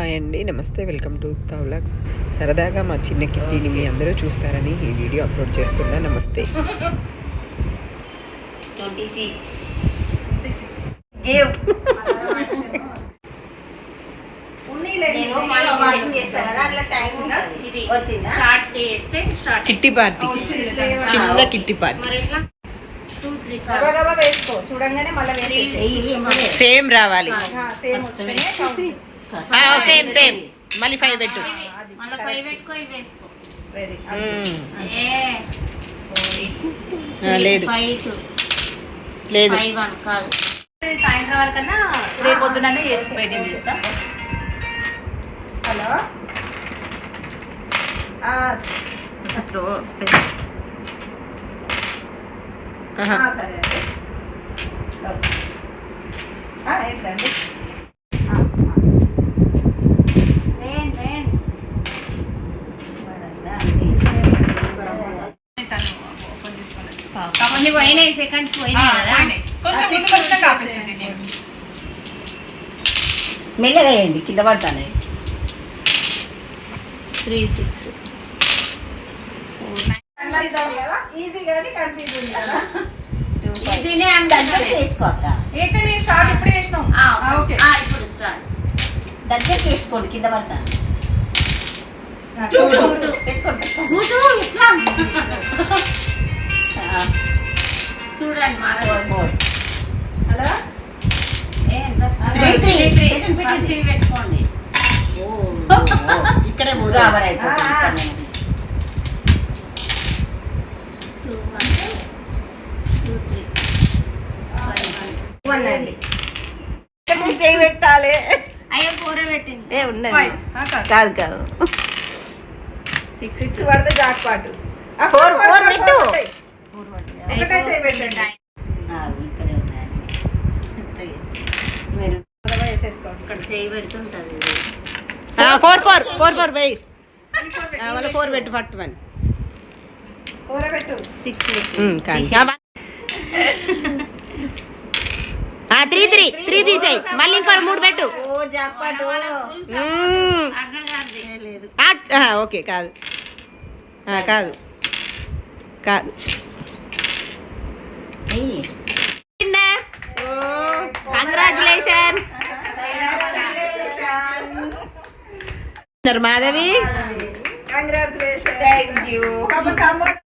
Hi అండి నమస్తే welcome to vlogs. సరదాగా మా చిన్న కిట్టీని మీ అందరూ చూస్తారని ఈ వీడియో అప్లోడ్ చేస్తున్నా. నమస్తే. Kitty party. చిన్న కిట్టి పార్టీ. సేమ్ రావాలి. సేమ్. సేమ్ సేమ్ మళ్ళీ ఫైవ్ పెట్టు. ఆ, లేదు. లేదు. ఫైవ్ వన్ కాదు. సాయంత్రం వరకన్నా రేపు పొద్దుననే బయటికి చేస్తాం హలో? ఆ, ఆహా. ఆ, సరే అండి ఆ, ఏంటండి ఆ, వేయండి వేయండి కొన్ని పోయినాయి సెకండ్స్ పోయినాయి కదా? మెల్లగా వేయండి కింద పడతాను. త్రీ సిక్స్ దగ్గరికి వేసుకోండి కింద పడతాను టూ, టూ, టూ. పెట్టుకోండి పెట్టుకోండి. గుడు ఎట్లా ఆ, చూడండి మా. హలో పెట్టుకోండి ఇక్కడే అయిపోతుంది చేయి పెట్టాలి అయ్యో కూర పెట్టింది ఏ ఉన్నది కాదు. కాదు కాదు సిక్స్ పడితే జాక్ పాటు ఫోర్, ఫోర్ పెట్టు. ఒకటే. ఒకటే చేయి పెట్టండి. ఆ, ఇక్కడే వేసేసుకోండి. ఇక్కడ చేయి పెడుతుంటది ఫోర్ ఫోర్ ఫోర్ ఫోర్ వెయ్యి మళ్ళీ ఫోర్ పెట్టు. పెట్టు. సిక్స్ కానీ. త్రీ త్రీ త్రీ తీసేయి. మళ్ళీ ఇంకో మూడు పెట్టు. ఓకే కాదు. ఆ, కాదు. కాదు. Congratulations Madhavi? Congratulation thank you